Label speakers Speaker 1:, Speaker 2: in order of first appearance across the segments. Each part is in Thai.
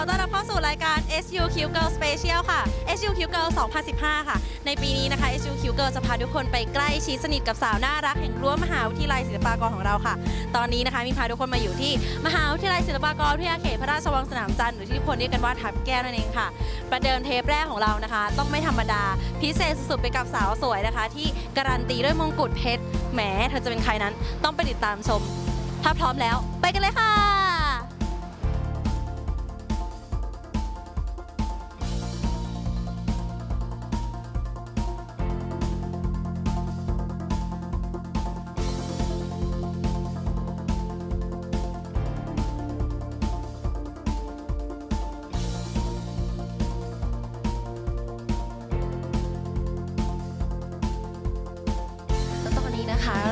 Speaker 1: อต้อนรับเข้าสู่รายการ SUQ Girl Special ค่ะ SUQ Girl 2015 ค่ะ ในปีนี้นะคะ SUQ Girl จะพาทุกคนไปใกล้ชิดสนิทกับสาวน่ารักแห่งรั้วมหาวิทยาลัยศิลปากรของเราค่ะ ตอนนี้นะคะมีพาทุกคนมาอยู่ที่มหาวิทยาลัยศิลปากรวิทยาเขตพระราชวังสนามจันทร์หรือที่ทุกคนเรียกกันว่าทับแก้วนั่นเองค่ะ ประเดิมเทปแรกของเรานะคะ ต้องไม่ธรรมดา พิเศษสุดๆไปกับสาวสวยนะคะ ที่การันตีด้วยมงกุฎเพชรแหมเธอจะเป็นใครนั้น ต้องไปติดตามชม ถ้าพร้อมแล้ว ไปกันเลยค่ะ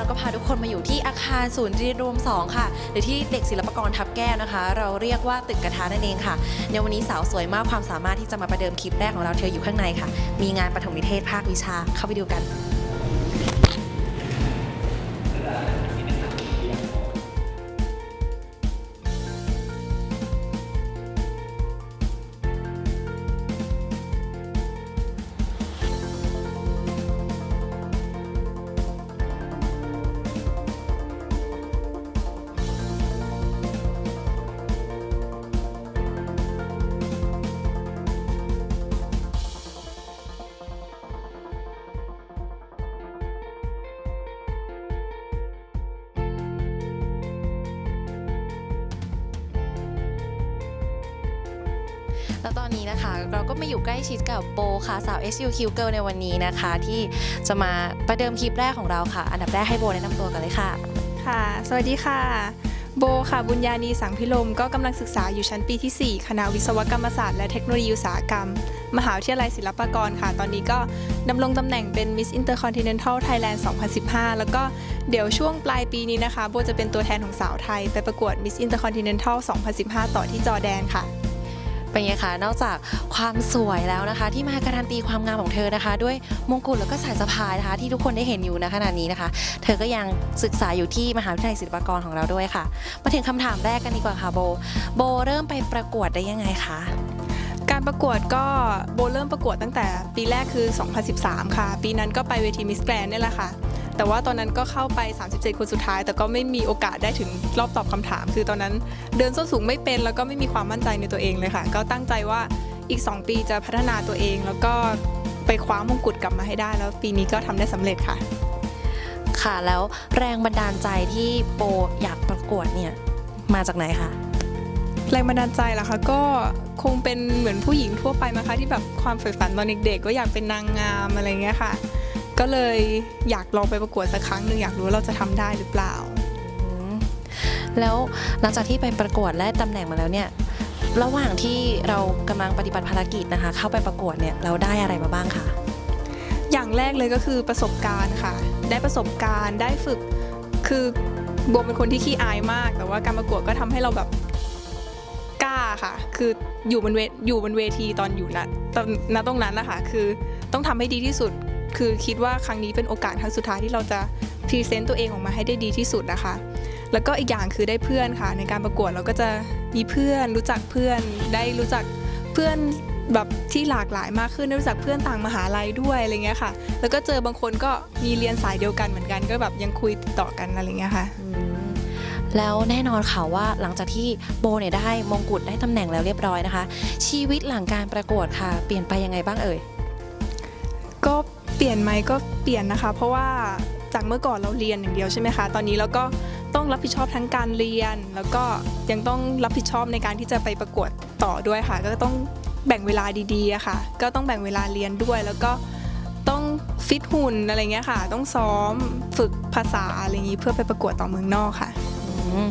Speaker 1: ก็พาทุกคนมาอยู่ที่อาคารศูนย์เรียนรวม 2 ค่ะ หรือที่เด็กศิลปากรทับแก้วนะคะ เราเรียกว่าตึกกระทะนั่นเองค่ะ ในวันนี้สาวสวยมากความสามารถที่จะมาประเดิมคลิปแรกของเราเธออยู่ข้างในค่ะ มีงานปฐมนิเทศภาควิชาเข้าไปดูกัน แล้วตอนนี้นะคะเราก็มาอยู่ใกล้ชิดกับโบค่ะสาว SUQ Girl ในวันนี้นะคะ ที่จะมาประเดิมคลิปแรกของเราค่ะ อันดับแรกให้โบแนะนำตัวกันเลยค่ะ
Speaker 2: ค่ะ สวัสดีค่ะ โบค่ะบุญญานีสังพิลมก็กำลังศึกษาอยู่ชั้นปีที่ 4 คณะวิศวกรรมศาสตร์และเทคโนโลยีอุตสาหกรรม มหาวิทยาลัยศิลปากรค่ะ ตอนนี้ก็ดำรงตำแหน่งเป็น Miss Intercontinental Thailand 2015 แล้วก็เดี๋ยวช่วงปลายปีนี้นะคะ โบจะเป็นตัวแทนของสาวไทย ไปประกวด Miss Intercontinental 2015 ต่อที่จอร์แดนค่ะ
Speaker 1: เป็นไงคะนอกจากความสวยแล้วนะคะ ที่มาการันตีความงามของเธอนะคะ ด้วยมงกุฎแล้วก็สายสะพายนะคะ ที่ทุกคนได้เห็นอยู่ณขณะนี้นะคะ เธอก็ยังศึกษาอยู่ที่มหาวิทยาลัยศิลปากรของเราด้วยค่ะ มาถึงคำถามแรกกันดีกว่าค่ะโบ โบเริ่มไปประกวดได้ยังไงคะ
Speaker 2: การประกวดก็โบเริ่มประกวดตั้งแต่ปีแรกคือ 2013 ค่ะ ปีนั้นก็ไปเวทีมิสแกรนนี่แหละค่ะ แต่ว่าตอนนั้นก็เข้าไป 37 คนสุดท้าย แต่ก็ไม่มีโอกาสได้ถึงรอบตอบคำถาม คือตอนนั้นเดินส้นสูงไม่เป็น แล้วก็ไม่มีความมั่นใจในตัวเองเลยค่ะ ก็ตั้งใจว่าอีก 2 ปีจะพัฒนาตัวเอง แล้วก็ไปคว้ามงกุฎกลับมาให้ได้ แล้วปีนี้ก็ทำได้สำเร็จค่ะ
Speaker 1: ค่ะแล้วแรงบันดาลใจที่โบอยากประกวดเนี่ยมาจากไหนคะ
Speaker 2: แรงบันดาลใจล่ะคะก็คงเป็นเหมือนผู้หญิงทั่วไปมั้งคะที่แบบความใฝ่ฝันตอนเด็กๆก็อยากเป็นนางงามอะไรเงี้ยค่ะ ก็เลยอยากลองไปประกวดสักครั้งหนึ่งอยากรู้ว่าเราจะทำได้หรือเปล่า
Speaker 1: อืมแล้วหลังจากที่ไปประกวดและตำแหน่งมาแล้วเนี่ย ระหว่างที่เรากำลังปฏิบัติภารกิจนะคะ เข้าไปประกวดเนี่ยเราได้อะไรมาบ้างคะ
Speaker 2: อย่างแรกเลยก็คือประสบการณ์ค่ะ ได้ประสบการณ์ได้ฝึกคือโบเป็นคนที่ขี้อายมาก แต่ว่าการประกวดก็ทำให้เราแบบกล้าค่ะ คืออยู่บนเวอยู่บนเวทีตอนอยู่นะตอนณตรงนั้นนะคะคือต้องทำให้ดีที่สุด คือคิดว่าครั้งนี้เป็นโอกาสครั้งสุดท้ายที่เราจะพรีเซนต์ตัวเองออกมาให้ได้ดีที่สุดนะคะ แล้วก็อีกอย่างคือได้เพื่อนค่ะ ในการประกวดเราก็จะมีเพื่อนรู้จักเพื่อนได้รู้จักเพื่อนแบบที่หลากหลายมากขึ้นได้รู้จักเพื่อนต่างมหาลัยด้วยอะไรเงี้ยค่ะ แล้วก็เจอบางคนก็มีเรียนสายเดียวกันเหมือนกันก็แบบยังคุยติดต่อกันอะไรเงี้ยค่ะ
Speaker 1: อืมแล้วแน่นอนค่ะว่าหลังจากที่โบเนี่ยได้มงกุฎได้ตำแหน่งแล้วเรียบร้อยนะคะ ชีวิตหลังการประกวดค่ะ เปลี่ยนไปยังไงบ้างเอ่ย
Speaker 2: ก็ เปลี่ยนไหมก็เปลี่ยนนะคะ เพราะว่าจากเมื่อก่อนเราเรียนอย่างเดียวใช่ไหมคะ ตอนนี้เราก็ต้องรับผิดชอบทั้งการเรียน แล้วก็ยังต้องรับผิดชอบในการที่จะไปประกวดต่อด้วยค่ะ ก็ต้องแบ่งเวลาดีๆะค่ะ ก็ต้องแบ่งเวลาเรียนด้วย แล้วก็ต้องฟิตหุ่นอะไรเงี้ยค่ะ ต้องซ้อมฝึกภาษาอะไรอย่างนี้เพื่อไปประกวดต่อเมืองนอกค่ะ
Speaker 1: อืม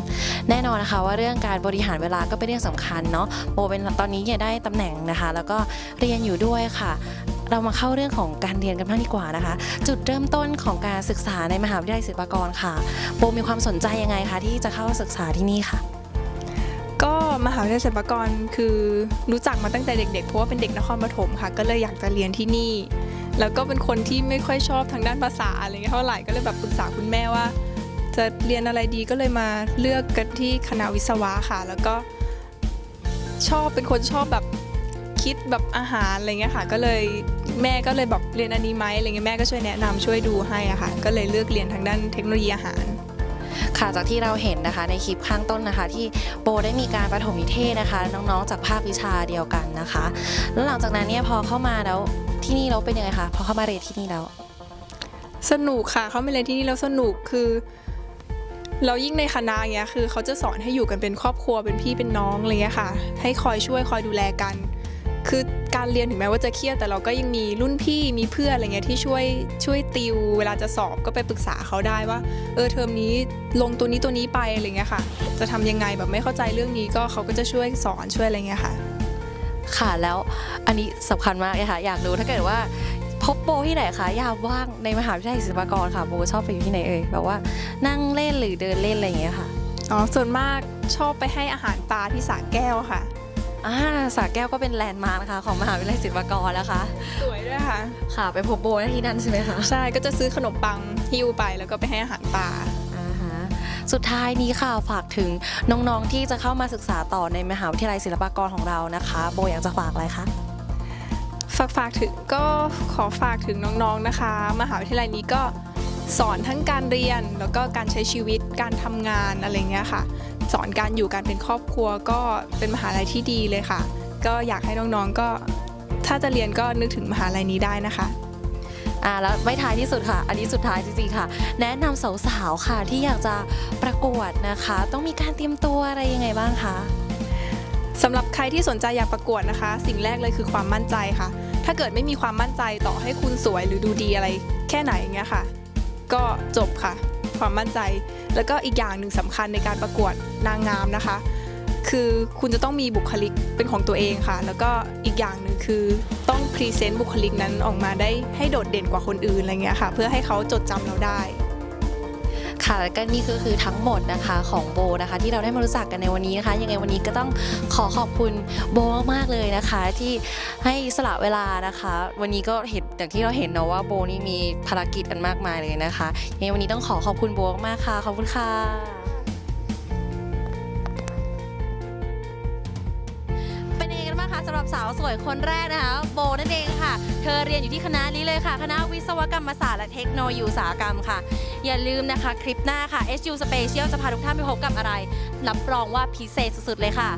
Speaker 1: แน่นอนนะคะว่าเรื่องการบริหารเวลาก็เป็นเรื่องสำคัญเนาะโบเป็นตอนนี้เนี่ยได้ตำแหน่งนะคะ แล้วก็เรียนอยู่ด้วยค่ะ เรามาเข้าเรื่องของการเรียนกันบ้างดีกว่านะคะ จุดเริ่มต้นของการศึกษาในมหาวิทยาลัยศิลปากรค่ะโบมีความสนใจยังไงคะที่จะเข้าศึกษาที่นี่ค่ะ
Speaker 2: ก็มหาวิทยาลัยศิลปากรคือรู้จักมาตั้งแต่เด็ก ๆ เพราะว่าเป็นเด็กนครปฐมค่ะ ก็เลยอยากจะเรียนที่นี่ แล้วก็เป็นคนที่ไม่ค่อยชอบทางด้านภาษาอะไรเงี้ยเท่าไหร่ก็เลยแบบปรึกษาคุณแม่ว่า จะเรียนอะไรดีก็เลยมาเลือกกันที่คณะวิศวะค่ะ แล้วก็ชอบเป็นคนชอบแบบ คิดแบบอาหารอะไรเงี้ยค่ะ ก็เลยแม่ก็เลยแบบเรียนอันนี้ไหมอะไรเงี้ยแม่ก็ช่วยแนะนำช่วยดูให้อะค่ะ ก็เลยเลือกเรียนทางด้านเทคโนโลยีอาหาร
Speaker 1: ค่ะจากที่เราเห็นนะคะในคลิปข้างต้นนะคะ ที่โบได้มีการประถมนิเทศนะคะ น้องๆ จากภาควิชาเดียวกันนะคะ แล้วหลังจากนั้นเนี่ยพอเข้ามาแล้วที่นี่เราเป็นยังไงคะพอเข้ามาเรียนที่นี่แล้ว
Speaker 2: สนุกค่ะเขามาเรียนที่นี่แล้วสนุกคือเรายิ่งในคณะเงี้ยคือเขาจะสอนให้อยู่กันเป็นครอบครัวเป็นพี่เป็นน้องอะไรเงี้ยค่ะ ให้คอยช่วยคอยดูแลกัน คือการเรียนถึงแม้ว่าจะเครียดแต่เราก็ยังมีรุ่นพี่มีเพื่อนอะไรเงี้ยที่ช่วยช่วยติว เวลาจะสอบก็ไปปรึกษาเขาได้ว่า เออเทอมนี้ลงตัวนี้ตัวนี้ไปอะไรเงี้ยค่ะ จะทำยังไงแบบไม่เข้าใจเรื่องนี้ก็เขาก็จะช่วยสอนช่วยอะไรเงี้ยค่ะ
Speaker 1: ค่ะแล้วอันนี้สำคัญมากเลยค่ะอยากรู้ถ้าเกิดว่าพบโบที่ไหนคะยามว่างในมหาวิทยาลัยศิลปากรค่ะโบชอบไปอยู่ที่ไหนเอ่ยแบบว่านั่งเล่นหรือเดินเล่นอะไรอย่างเงี้ยค่ะ
Speaker 2: อ๋อส่วนมากชอบไปให้อาหารปลาที่สระแก้วค่ะ
Speaker 1: อ่าสาแก้วก็เป็นแลนด์มาร์กนะคะ ของมหาวิทยาลัยศิลปากรนะคะ
Speaker 2: สวยด้วยค่ะ
Speaker 1: ค่ะ ไปพบโบได้ที่นั่นใช่ไหมคะ
Speaker 2: ใช่ก็จะซื้อขนมปังหิ้วไปแล้วก็ไปให้อาหารปลา
Speaker 1: อ่าฮะสุดท้ายนี้ค่ะฝากถึงน้องๆที่จะเข้ามาศึกษาต่อในมหาวิทยาลัยศิลปากรของเรานะคะ โบอยากจะฝากอะไรคะ
Speaker 2: ฝากฝากถึงก็ขอฝากถึงน้องๆนะคะ มหาวิทยาลัยนี้ก็สอนทั้งการเรียนแล้วก็การใช้ชีวิตการทำงานอะไรเงี้ยค่ะ สอนการอยู่การเป็นครอบครัวก็เป็นมหาลัยที่ดีเลยค่ะ ก็อยากให้น้องๆก็ถ้าจะเรียนก็นึกถึงมหาลัยนี้ได้นะคะ
Speaker 1: อ่าแล้วไม่ท้ายที่สุดค่ะ อันนี้สุดท้ายจริงๆค่ะ แนะนำสาวๆค่ะที่อยากจะประกวดนะคะ ต้องมีการเตรียมตัวอะไรยังไงบ้างคะ
Speaker 2: สำหรับใครที่สนใจอยากประกวดนะคะ สิ่งแรกเลยคือความมั่นใจค่ะ ถ้าเกิดไม่มีความมั่นใจต่อให้คุณสวยหรือดูดีอะไร แค่ไหนอย่างเงี้ยค่ะ ก็จบค่ะ ความมั่นใจ แล้วก็อีกอย่างหนึ่งสำคัญในการประกวดนางงามนะคะ คือคุณจะต้องมีบุคลิกเป็นของตัวเองค่ะ แล้วก็อีกอย่างหนึ่งคือต้องพรีเซนต์บุคลิกนั้นออกมาได้ให้โดดเด่นกว่าคนอื่นอะไรเงี้ยค่ะ เพื่อให้เขาจดจำเราได้
Speaker 1: ค่ะแล้วก็นี่ก็คือทั้งหมดนะคะของโบนะคะ ที่เราได้มารู้จักกันในวันนี้นะคะ ยังไงวันนี้ก็ต้องขอขอบคุณโบมากๆเลยนะคะ ที่ให้สละเวลานะคะ วันนี้ก็เห็นอย่างที่เราเห็นเนาะว่าโบนี่มีภารกิจอันมากมายเลยนะคะยังไงวันนี้ต้องขอขอบคุณโบมากค่ะขอบคุณค่ะ บ้างคะสำหรับสาวสวยคนแรกนะคะโบนั่นเองค่ะ เธอเรียนอยู่ที่คณะนี้เลยค่ะ คณะวิศวกรรมศาสตร์และเทคโนโลยีอุตสาหกรรมค่ะ อย่าลืมนะคะ คลิปหน้าค่ะ SU Special จะพาทุกท่านไปพบกับอะไร รับรองว่าพิเศษสุดๆเลยค่ะ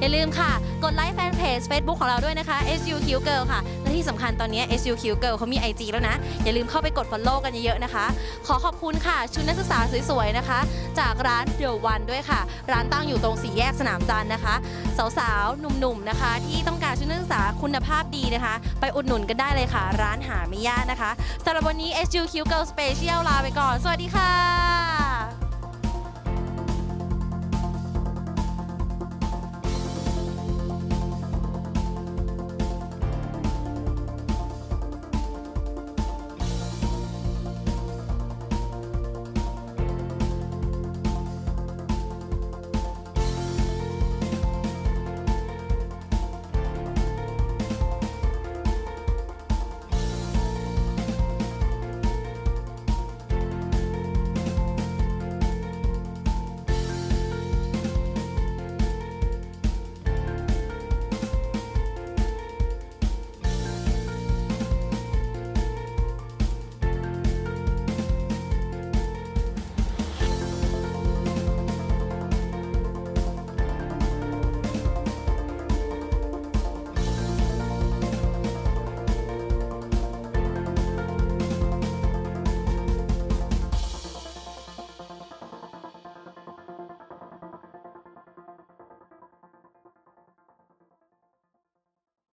Speaker 1: อย่าลืมค่ะ กดไลค์แฟนเพจ Facebook ของเราด้วยนะคะ SU Q Girl ค่ะ และที่สำคัญตอนนี้ SU Q Girl เขามี IG แล้วนะ อย่าลืมเข้าไปกด follow กันเยอะๆนะคะ ขอขอบคุณค่ะ ชุดนักศึกษาสวยๆนะคะ จากร้าน The One ด้วยค่ะ ร้านตั้งอยู่ตรงสี่แยกสนามจันทร์นะคะ สาวๆ หนุ่มๆนะคะ ที่ต้องการชุดนักศึกษาคุณภาพดีนะคะ ไปอุดหนุนกันได้เลยค่ะ ร้านหาไม่ยากนะคะสำหรับวันนี้ SU Q Girl Special ลาไปก่อน สวัสดีค่ะ